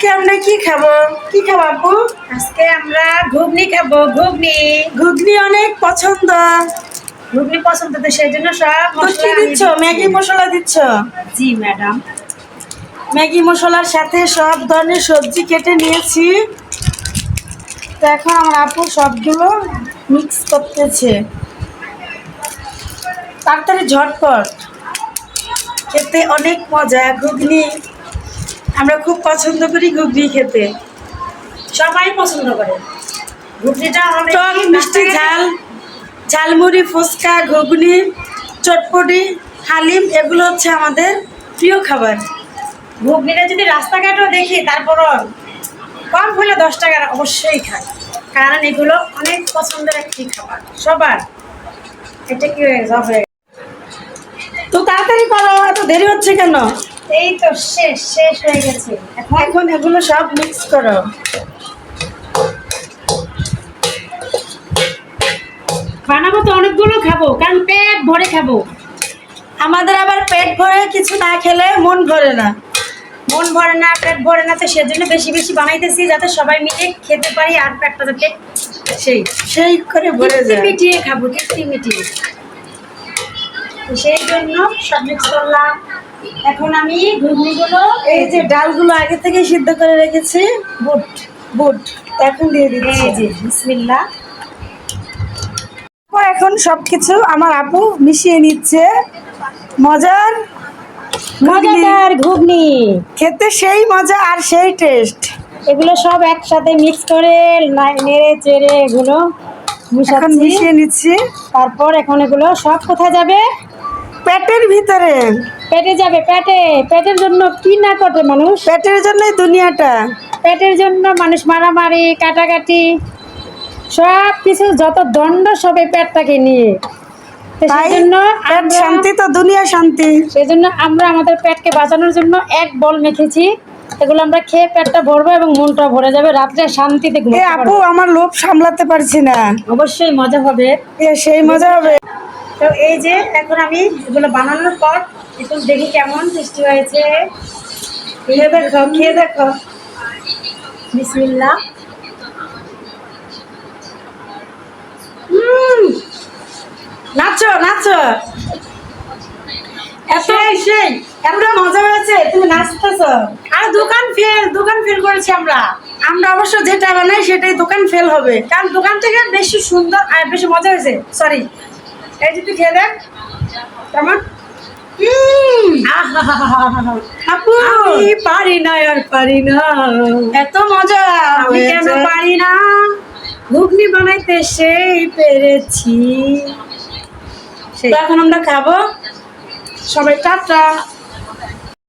আজকে আমরা কি খাব? কি খাব আপু? আজকে আমরা ঘুগনি খাব ঘুগনি। ঘুগনি অনেক পছন্দ। ঘুগনি পছন্দ তো সেই জন্য সব মশলা দিচ্ছ? ম্যাগি মশলা দিচ্ছ? জি ম্যাডাম। ম্যাগি মশলার সাথে সব ধরনের সবজি কেটে নিয়েছি। তো এখন আমার আপু সবগুলো মিক্স করতেছে। তাড়াতাড়ি ঝটপট। খেতে অনেক মজা ঘুগনি। আমরা খুব পছন্দ করি ঘুগনি খেতে। সবাই পছন্দ করে। ঘুগনিটা টক মিষ্টি ঝাল। ঝালমুড়ি ফুচকা ঘুগনি চটপটি হালিম এগুলো হচ্ছে আমাদের প্রিয় খাবার। ঘুগনিটা যদি রাস্তাঘাটও দেখি তারপরও কম হলে দশ টাকার অবশ্যই খাই। কারণ এগুলো অনেক পছন্দের একটি খাবার। সবার। এটা কি গেছে। তো তাড়াতাড়ি করো এত দেরি হচ্ছে কেন? এই তো শেষ শেষ হয়ে গেছে। এখন এগুলো সব মিক্স করো। বানাবো তো অনেকগুলো খাব কারণ পেট ভরে খাব। আমাদের আবার পেট ভরে কিছু না খেলে মন ভরে না। মন ভরে না পেট ভরে না তো সেজন্য বেশি বেশি বানাইতেছি যাতে সবাই মিলে খেতে পারি আর পেটটা যাতে সেই সেই করে ভরে যায়। মিটিয়ে খাব কিস্তি মিটিয়ে। সেই জন্য সব মিক্স করলাম। এখন আমি ঘুগনিগুলো এই যে ডালগুলো আগে থেকে সিদ্ধ করে রেখেছি বুট বুট এখন দিয়ে দিচ্ছি। এই যে বিসমিল্লাহ। এখন সবকিছু আমার আপু মিশিয়ে নিচ্ছে। মজার। মজাদার ঘুগনি। খেতে সেই মজা আর সেই টেস্ট এগুলো সব একসাথে মিক্স করে নেড়ে চেড়ে এগুলো এখন মিশিয়ে নিচ্ছি। তারপর এখন এগুলো সব কোথায় যাবে? পেটের ভিতরে। পেটে যাবে পেটে। পেটের জন্য কি না করে মানুষ? পেটের জন্যই দুনিয়াটা। পেটের জন্য মানুষ মারামারি কাটাকাটি সব কিছু যত দণ্ড সব পেটটাকে নিয়ে। শান্তি তো দুনিয়া শান্তি। আমরা আমাদের পেটকে বাঁচানোর জন্য এক বল মেখেছি। এগুলো আমরা খেয়ে পেটটা ভরবো এবং মনটা ভরে যাবে রাত্রে শান্তিতে আপু আমার লোভ সামলাতে পারছি না। অবশ্যই মজা হবে। সেই মজা হবে। তো এই যে এখন আমি এগুলো বানানোর পর এখন দেখি কেমন সৃষ্টি হয়েছে। খেয়ে দেখো খেয়ে দেখো। বিসমিল্লাহ। হুম। নাচো নাচো। এত সেই এত মজা হয়েছে তুমি নাচতেছো। আর দোকান ফেল দোকান ফেল করেছি আমরা। আমরা অবশ্য যেটা বানাই সেটাই দোকান ফেল হবে। কারণ দোকান থেকে বেশি সুন্দর আর বেশি মজা হয়েছে। সরি এই যে তুই খেয়ে দেখ। কেমন? পারি না আর পারি না এত মজা কেন পারি না ঘুগনি বানাইতে সেই পেরেছি এখন আমরা খাব সবাই টাটা